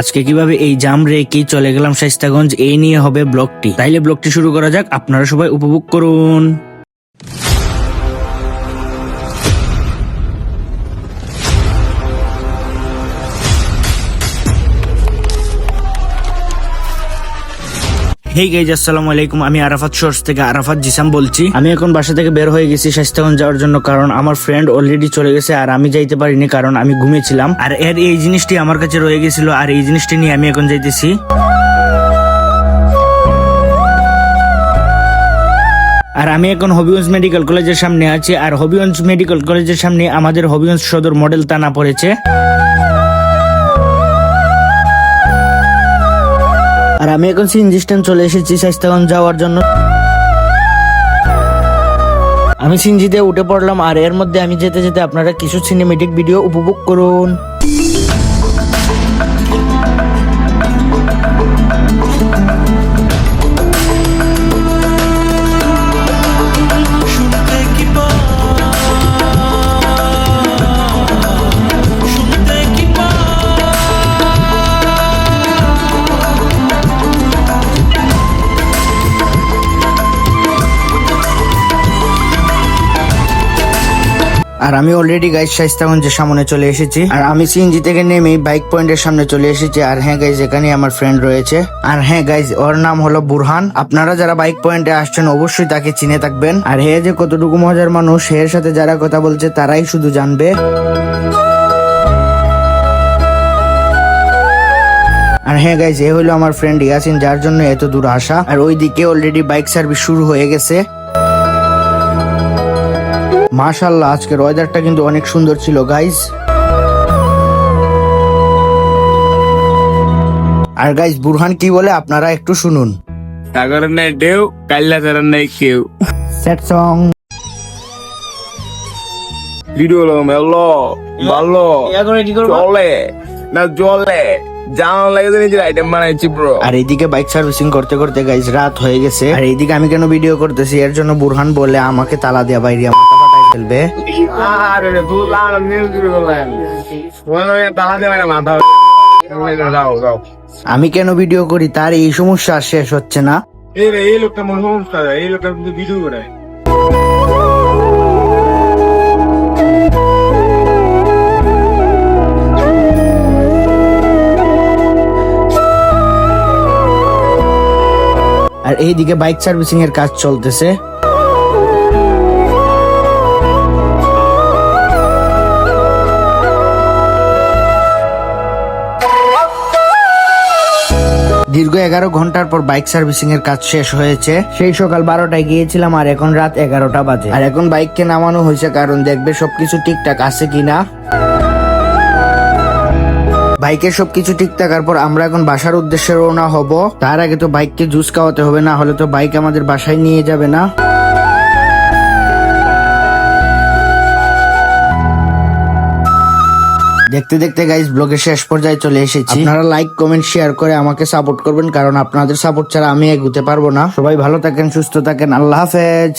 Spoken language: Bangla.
আজকে কীভাবে এই জাম রেখে চলে গেলাম শাইস্তাগঞ্জ এই নিয়ে হবে ব্লকটি তাইলে ব্লকটি শুরু করা যাক, আপনারা সবাই উপভোগ করুন। হেই গাইজ আসসালামু আলাইকুম। আমি আরাফাত শর্টস থেকে আরাফাত জিসাম বলছি। আমি এখন বাসা থেকে বের হয়ে গেছি স্বাস্থ্যগঞ্জ যাওয়ার জন্য কারণ আমার ফ্রেন্ড অলরেডি চলে গেছে আর আমি যাইতে পারিনি কারণ আমি ঘুমিয়েছিলাম। আর এর এই জিনিসটি আমার কাছে রয়ে গেছিল আর এই জিনিসটি নিয়ে আমি এখন যাইতেছি। আর আমি এখন হবিগঞ্জ মেডিকেল কলেজের সামনে আছি। আর হবিগঞ্জ মেডিকেল কলেজের সামনে আমাদের হবিগঞ্জ সদর মডেল থানা পড়েছে। আর আমি এখন সিএনজি স্ট্যান্ড চলে এসেছি স্বাস্থ্যগঞ্জ যাওয়ার জন্য। আমি সিনজিতে উঠে পড়লাম আর এর মধ্যে আমি যেতে যেতে আপনারা কিছু সিনেমেটিক ভিডিও উপভোগ করুন। আর আমি অলরেডি গাইজ শাইস্তাগঞ্জের সামনে চলে এসেছি। আর আমি সিএনজি থেকে নেমে বাইক পয়েন্টের সামনে চলে এসেছি। আর হ্যাঁ গাইজ এখানে আমার ফ্রেন্ড রয়েছে। আর হ্যাঁ গাইজ ওর নাম হলো বুরহান। আপনারা যারা বাইক পয়েন্টে আসছেন, অবশ্যই তাকে চিনে থাকবেন। আর হে যে কতটুকু মজার মানুষ এর সাথে যারা কথা বলছে, তারাই শুধু জানবে। আর হ্যাঁ গাইজ এ হলো আমার ফ্রেন্ড ইয়াসিন, যার জন্য এত দূর আসা। আর ওইদিকে অলরেডি বাইক সার্ভিস শুরু হয়ে গেছে। মাশাল্লাহ আজকের ওয়েদারটা কিন্তু অনেক সুন্দর ছিল গাইজ আর গাইজ বুরহান কি বলে আপনারা একটু শুনুন। সাগরের নাই ঢেউ কাল্লা তারার নাই কেউ সেট সং ভিডিও মেলো ভালো চলে না জলে জানা লাগে নিজের আইটেম বানাইছি ব্রো আর এইদিকে বাইক সার্ভিসিং করতে করতে গাইজ রাত হয়ে গেছে। আর এইদিকে আমি কেন ভিডিও করতেছি? এর জন্য বুরহান বলে আমাকে তালা দেয়া বাইরে যাও আমি কেন ভিডিও করি? তার এই সমস্যা আর শেষ হচ্ছে না। এই লোকটা মনে সমস্যা এই লোকটা ভিডিও করে। আর এইদিকে বাইক সার্ভিসিং এর কাজ চলতেছে। দীর্ঘ এগারো ঘণ্টার পর বাইক সার্ভিসিং এর কাজ শেষ হয়েছে। সেই সকাল বারোটায় গিয়েছিলাম আর এখন রাত এগারোটা বাজে। আর এখন বাইককে নামানো হয়েছে কারণ দেখবে সবকিছু ঠিকঠাক আছে কিনা। বাইকের সবকিছু ঠিক থাকার পর আমরা এখন বাসার উদ্দেশ্যে রওনা হব। তার আগে তো বাইককে জুস খাওয়াতে হবে, না হলে তো বাইক আমাদের বাসায় নিয়ে যাবে না। দেখতে দেখতে গাইজ ব্লগের শেষ পর্যায়ে চলে এসেছি। আপনারা লাইক কমেন্ট শেয়ার করে আমাকে সাপোর্ট করবেন, কারণ আপনাদের সাপোর্ট ছাড়া আমি এগুতে পারব না। সবাই ভালো থাকেন, সুস্থ থাকেন। আল্লাহ হাফেজ।